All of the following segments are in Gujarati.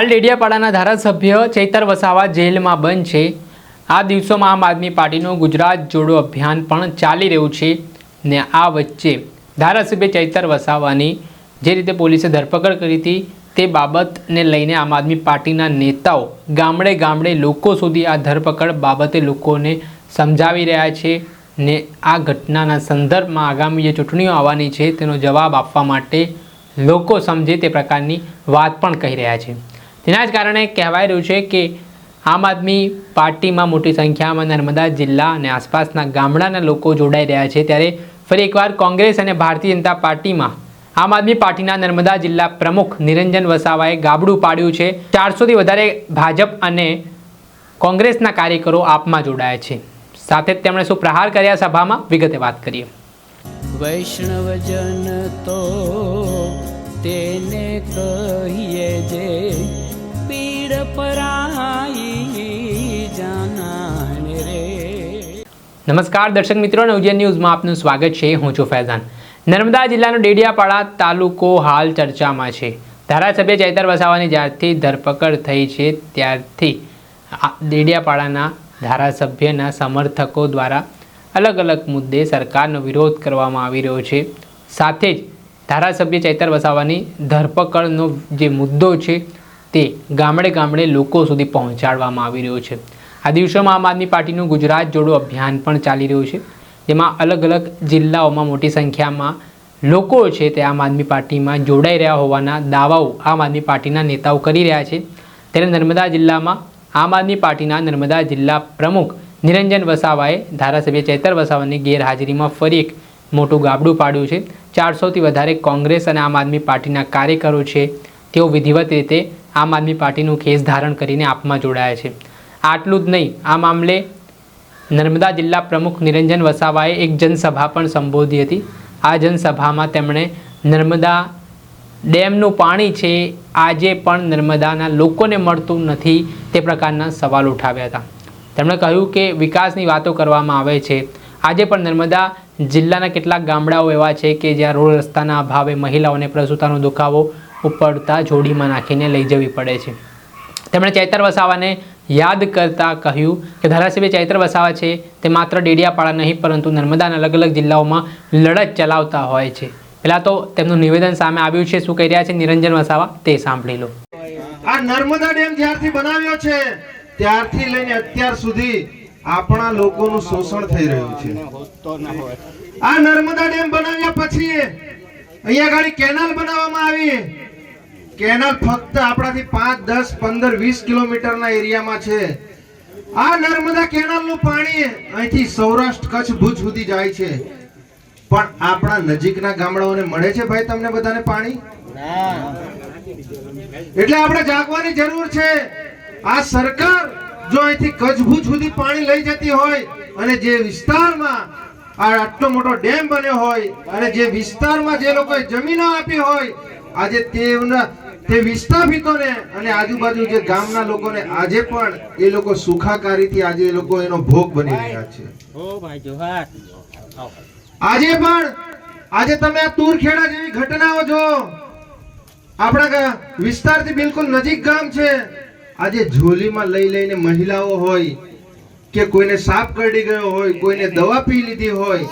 હાલ ડેડિયાપાડાના ધારાસભ્ય ચૈતર વસાવા જેલમાં બંધ છે. આ દિવસોમાં આમ આદમી પાર્ટીનું ગુજરાત જોડો અભિયાન પણ ચાલી રહ્યું છે ને આ વચ્ચે ધારાસભ્ય ચૈતર વસાવાની જે રીતે પોલીસે ધરપકડ કરી હતી તે બાબતને લઈને આમ આદમી પાર્ટીના નેતાઓ ગામડે ગામડે લોકો સુધી આ ધરપકડ બાબતે લોકોને સમજાવી રહ્યા છે ને આ ઘટનાના સંદર્ભમાં આગામી જે ચૂંટણીઓ આવવાની છે તેનો જવાબ આપવા માટે લોકો સમજે તે પ્રકારની વાત પણ કહી રહ્યા છે. તેના જ કારણે કહેવાય રહ્યું છે કે આમ આદમી પાર્ટીમાં મોટી સંખ્યામાં નર્મદા જિલ્લા અને આસપાસના ગામડાના લોકો જોડાઈ રહ્યા છે. ત્યારે ફરી એકવાર કોંગ્રેસ અને ભારતીય જનતા પાર્ટીમાં આમ આદમી પાર્ટીના નર્મદા જિલ્લા પ્રમુખ નિરંજન વસાવાએ ગાબડું પાડ્યું છે. ચારસોથી વધારે ભાજપ અને કોંગ્રેસના કાર્યકરો આપમાં જોડાયા છે. સાથે જ તેમણે શું પ્રહાર કર્યા સભામાં. વિગતે વાત કરીએ. વૈષ્ણવજન તો તેને કહીએ જે પીડ નમસ્કાર દર્શક મિત્રો નવજન ન્યૂઝમાં આપનું સ્વાગત છે. હું છું ફૈઝાન. નર્મદા જિલ્લાનો ડેડિયાપાડા તાલુકો હાલ ચર્ચામાં છે. ધારાસભ્ય ચૈતર વસાવાની જ્યારથી ધરપકડ થઈ છે, ત્યારથી ડેડિયાપાડાના ધારાસભ્યના સમર્થકો દ્વારા અલગ અલગ મુદ્દે સરકારનો વિરોધ કરવામાં આવી રહ્યો છે. સાથે જ ધારાસભ્ય ચૈતર વસાવાની ધરપકડનો જે મુદ્દો છે તે ગામડે ગામડે લોકો સુધી પહોંચાડવામાં આવી રહ્યો છે. આ દિવસોમાં આમ આદમી પાર્ટીનું ગુજરાત જોડો અભિયાન પણ ચાલી રહ્યું છે. જેમાં અલગ અલગ જિલ્લાઓમાં મોટી સંખ્યામાં લોકો છે તે આમ આદમી પાર્ટીમાં જોડાઈ રહ્યા હોવાના દાવાઓ આમ આદમી પાર્ટીના નેતાઓ કરી રહ્યા છે. ત્યારે નર્મદા જિલ્લામાં આમ આદમી પાર્ટીના નર્મદા જિલ્લા પ્રમુખ નિરંજન વસાવાએ ધારાસભ્ય ચેતર વસાવાની ગેરહાજરીમાં ફરી એક મોટું ગાબડું પાડ્યું છે. ચારસોથી વધારે કોંગ્રેસ અને આમ આદમી પાર્ટીના કાર્યકરો છે. તેઓ વિધિવત રીતે આમ આદમી પાર્ટીનું ખેસ ધારણ કરીને આપમાં જોડાયા છે. આટલું જ નહીં, આ મામલે નર્મદા જિલ્લા પ્રમુખ નિરંજન વસાવાએ એક જનસભા પણ સંબોધી હતી. આ જનસભામાં તેમણે નર્મદા ડેમનું પાણી છે, આજે પણ નર્મદાના લોકોને મળતું નથી તે પ્રકારના સવાલ ઉઠાવ્યા હતા. તેમણે કહ્યું કે વિકાસની વાતો કરવામાં આવે છે. આજે પણ નર્મદા જિલ્લાના કેટલાક ગામડાઓ એવા છે કે જ્યાં રોડ રસ્તાના અભાવે મહિલાઓને પ્રસૂતાનો દુખાવો ઉપડતા જોડીમાં નાખીને લઈ જવી પડે છે. તેમણે ચૈતર વસાવાને યાદ કરતા કહ્યું કે ધારાસભ્ય ચૈત્ર વસાવા છે તે માત્ર ડેડિયાપાડા નહીં, પરંતુ નર્મદાના અલગ અલગ જિલ્લાઓમાં લડત ચલાવતા હોય છે. પહેલાં તો તેમનું નિવેદન સામે આવ્યું છે. શું કહી રહ્યા છે નિરંજન વસાવા? તે સાંભળી લો. આ નર્મદા ડેમ જ્યારથી બનાવ્યો છે, ત્યારથી લઈને અત્યાર સુધી આપણા લોકોનું શોષણ થઈ રહ્યું છે. આ નર્મદા ડેમ બનાવ્યા પછી અહીંયા ગાડી કેનાલ બનાવવામાં આવી. કેનાલ ફક્ત આપણાથી પાંચ, દસ, પંદર, વીસ કિલોમીટરના એરિયામાં છે. આ નર્મદા કેનાલનું પાણી અહીંથી સૌરાષ્ટ્ર કચ્છ, ભુજ સુધી જાય છે. પણ આપણા નજીકના ગામડાઓને મળે છે ભાઈ તમને બધાને પાણી? એટલે આપણે જાગવાની જરૂર છે. આ સરકાર જો અહીંથી કચ્છ, ભુજ સુધી પાણી લઈ જતી હોય અને જે વિસ્તારમાં આ આટલો મોટો ડેમ બન્યો હોય અને જે વિસ્તારમાં જે લોકોએ જમીનો આપી હોય, આજે તેના તે વિસ્થાપિતોને અને આજુબાજુ જે ગામના લોકોને આજે પણ એ લોકો સુખાકારીથી આજે એ લોકો એનો ભોગ બની રહ્યા છે. આજે પણ આજે તમે આ તુરખેડા જેવી ઘટનાઓ જો આપણા વિસ્તારથી બિલકુલ નજીક ગામ છે આજે ઝોલીમાં લઈ લઈને મહિલાઓ હોય કે કોઈને સાપ કરડી ગયો હોય કોઈને દવા પી લીધી હોય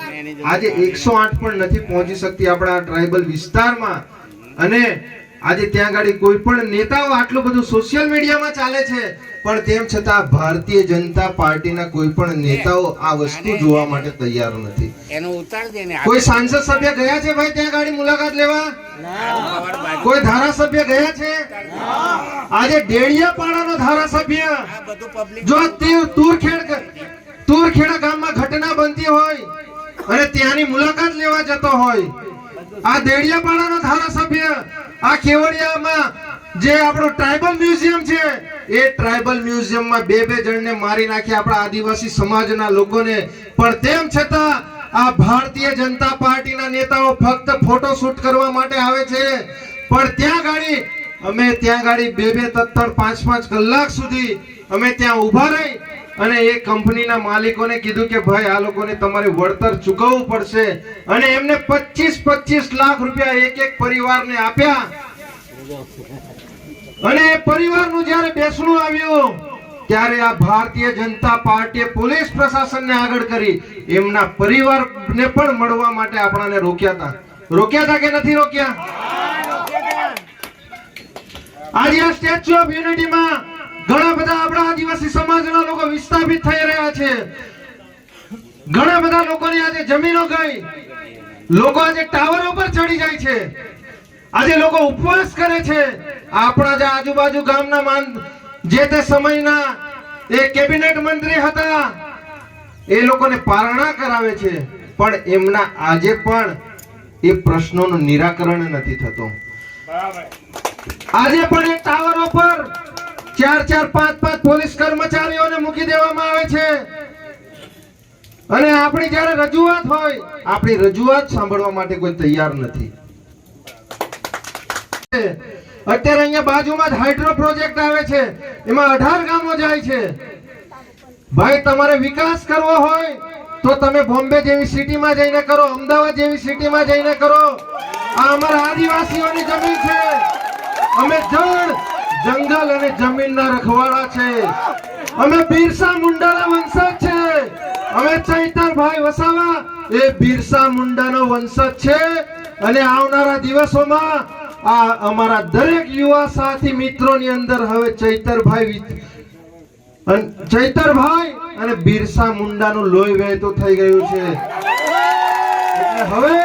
આજે એકસો આઠ પણ નથી પહોંચી શકતી આપણા ટ્રાઇબલ વિસ્તારમાં. અને આજે ત્યાં ગાડી કોઈ પણ નેતાઓ આટલું બધું સોશિયલ મીડિયામાં ચાલે છે. પણ તેમ છતાં ભારતીય જનતા પાર્ટીના કોઈ પણ નેતાઓ આ વસ્તુ જોવા માટે તૈયાર નથી. એનો ઉતાર દે ને કોઈ સાંસદ સભ્ય ગયા છે ભાઈ ત્યાં ગાડી મુલાકાત લેવા? કોઈ ધારાસભ્ય ગયા છે? આજે ડેડિયાપાડાનો ધારાસભ્ય. જો તે તુરખેડ તુરખેડા ગામમાં ઘટના બનતી હોય અને ત્યાંની મુલાકાત લેવા જતો હોય આ દેડિયાપાડાનો ધારાસભ્ય આ કેવડિયામાં જે આપણો ટ્રાઇબલ મ્યુઝિયમ છે, એ ટ્રાઇબલ મ્યુઝિયમમાં બે બે જણને મારી નાખી આપણા આદિવાસી સમાજના લોકોને. પણ તેમ છતાં, આ ભારતીય જનતા પાર્ટીના નેતાઓ ફક્ત ફોટો શૂટ કરવા માટે આવે છે. પણ ત્યાં ગાડી, અમે ત્યાં ગાડી બે બે, તત્તર, પાંચ પાંચ કલાક સુધી અમે ત્યાં ઊભા રહી અને એ કંપનીના માલિકોને કીધું કે ભાઈ, આ લોકોને તમારે વળતર ચૂકવવું પડશે. અને એમને 25 25 લાખ રૂપિયા એક એક પરિવારને આપ્યા. અને પરિવારનું જ્યારે બેસણું આવ્યું, ત્યારે આ ભારતીય જનતા પાર્ટીએ પોલીસ પ્રશાસનને આગળ કરી. એમના પરિવારને પણ મળવા માટે આપણાને રોક્યા હતા. રોક્યા હતા કે નથી રોક્યા? આજે સ્ટેચ્યુ ઓફ યુનિટીમાં ઘણા બધા આપણા આદિવાસી સમાજના વિસ્થાપિત થઈ રહ્યા છે. ઘણા બધા લોકોની આજે જમીનો ગઈ. લોકો આજે ટાવર ઉપર ચડી જાય છે. આજે લોકો ઉપવાસ કરે છે. આપણા જે આજુબાજુ ગામના માન જે તે સમયના એ કેબિનેટ મંત્રી હતા એ લોકોને પારણા કરાવે છે. પણ એમના આજે પણ એ પ્રશ્નોનું નિરાકરણ નથી થતું. આજે પણ એ ટાવરો પર ચાર ચાર, પાંચ પાંચ પોલીસ કર્મચારીઓને મૂકી દેવામાં આવે છે. અને આપણી જ્યારે રજૂઆત હોય, આપણી રજૂઆત સાંભળવા માટે કોઈ તૈયાર નથી. અત્યારે અહીંયા બાજુમાં જ હાઇડ્રો પ્રોજેક્ટ આવે છે. એમાં અઢાર ગામો જાય છે. ભાઈ, તમારે વિકાસ કરવો હોય, તો તમે બોમ્બે જેવી સિટીમાં જઈને કરો, અમદાવાદ જેવી સિટીમાં જઈને કરો. આ અમારા આદિવાસીઓની જમીન છે. અમે જળ જંગલ અને જમીનના રખવાડા છે. અમે બિરસા મુંડાના વંશજ છે. અમે ચૈતરભાઈ વસાવા એ બિરસા મુંડાનો વંશજ છે. અને આવનારા દિવસોમાં આ અમારા દરેક યુવા સાથી મિત્રોની અંદર હવે ચૈતરભાઈ ચૈતરભાઈ અને બિરસા મુંડાનું લોહી વહેતું થઈ ગયું છે. હવે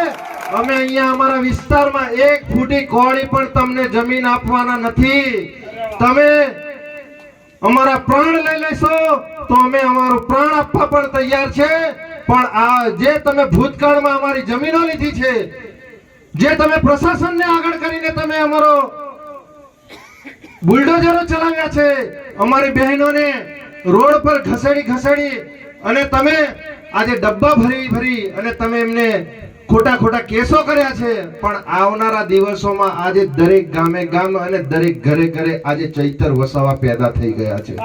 અમે અહીંયા અમારા વિસ્તારમાં એક ફૂટી કોળી પણ તમને જમીન આપવાના નથી. તમે અમારા પ્રાણ લઈ લેશો તો અમે અમારો પ્રાણ આપવા પણ તૈયાર છે. પણ આ જે તમે ભૂતકાળમાં અમારી જમીનો લીધી છે, જે તમે પ્રશાસનને આગળ કરીને તમે અમારો બુલડોઝરો ચલાવ્યા છે, અમારી બહેનોને રોડ પર ઘસેડી ઘસેડી અને તમે આજે ડબ્બા ભરી ભરી અને તમે એમને ખોટા ખોટા કેસો કર્યા છે. પણ આવનારા દિવસોમાં આજે દરેક ગામે ગામ અને દરેક ઘરે ઘરે આજે ચૈતર વસાવા પેદા થઈ ગયા છે.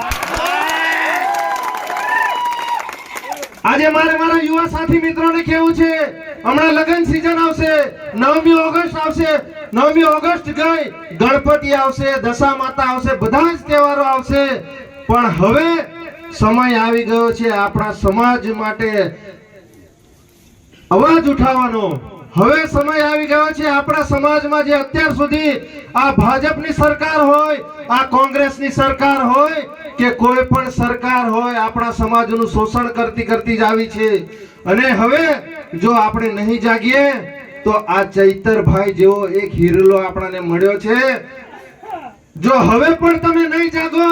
આજે મારે મારા યુવા સાથી મિત્રોને કેવું છે, હમણાં લગન સીઝન આવશે, નવમી ઓગસ્ટ આવશે, નવમી ઓગસ્ટ ગઈ, ગણપતિ આવશે, દશા માતા આવશે, બધા જ તહેવારો આવશે. પણ હવે સમય આવી ગયો છે આપણા સમાજ માટે અવાજ ઉઠાવવાનો. હવે સમય આવી ગયો છે. આપણા સમાજમાં જે અત્યાર સુધી આ ભાજપની સરકાર હોય, આ કોંગ્રેસની સરકાર હોય, કે કોઈ પણ સરકાર હોય, આપણા સમાજનું શોષણ કરતી કરતી જ આવી છે. અને હવે જો આપણે નહીં જાગીએ, તો આ ચૈતરભાઈ જેવો એક હિરલો આપણાને મળ્યો છે. જો હવે પણ તમે નહીં જાગો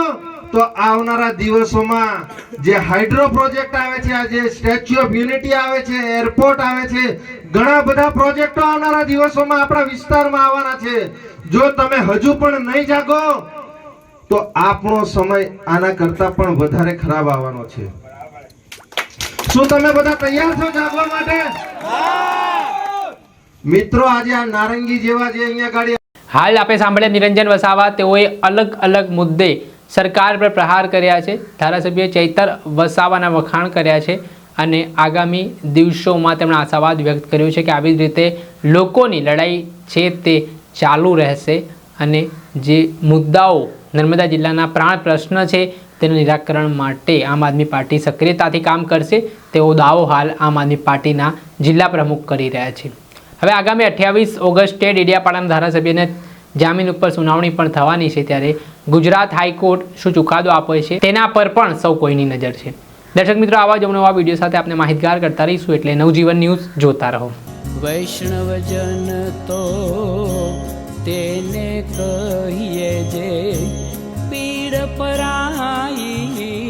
તો આવનારા દિવસોમાં જે હાઇડ્રો પ્રોજેક્ટ આવે છે, આ સ્ટેચ્યુ ઓફ યુનિટી આવે છે, એરપોર્ટ આવે છે, ઘણા બધા પ્રોજેક્ટો આવનારા દિવસોમાં આપણા વિસ્તારમાં આવવાના છે. જો તમે હજુ પણ નહીં જાગો, તો આપણો સમય આના કરતા પણ વધારે ખરાબ આવવાનો છે. શું તમે બધા તૈયાર છો જાગવા માટે? મિત્રો, આજે આ નારંગી જેવા જે અહીંયા ગાડી હાલ આપણે સાંભળ્યા નિરંજન વસાવા, તેઓએ અલગ અલગ મુદ્દે સરકાર પર પ્રહાર કર્યા છે. ધારાસભ્ય ચૈતર વસાવાના વખાણ કર્યા છે અને આગામી દિવસોમાં તેમણે આશાવાદ વ્યક્ત કર્યો છે કે આવી જ રીતે લોકોની લડાઈ છે તે ચાલુ રહેશે અને જે મુદ્દાઓ નર્મદા જિલ્લાના પ્રાણ પ્રશ્ન છે તેનું નિરાકરણ માટે આમ આદમી પાર્ટી સક્રિયતાથી કામ કરશે તેવો દાવો હાલ આમ આદમી પાર્ટીના જિલ્લા પ્રમુખ કરી રહ્યા છે. હવે આગામી અઠ્યાવીસ ઓગસ્ટે ડેડિયાપાડાના ધારાસભ્યને જામીન ઉપર સુનાવણી પણ થવાની છે ત્યારે ગુજરાત હાઈકોર્ટ શું ચુકાદો આપે છે, તેના પર પણ સૌ કોઈની નજર છે. દર્શક મિત્રો, આવા જ નવા વીડિયો સાથે આપણે માહિતગાર કરતા રહીશું એટલે નવજીવન ન્યૂઝ જોતા રહો. વૈષ્ણવજન તો તેને કહીએ જે પીડ પરાઈ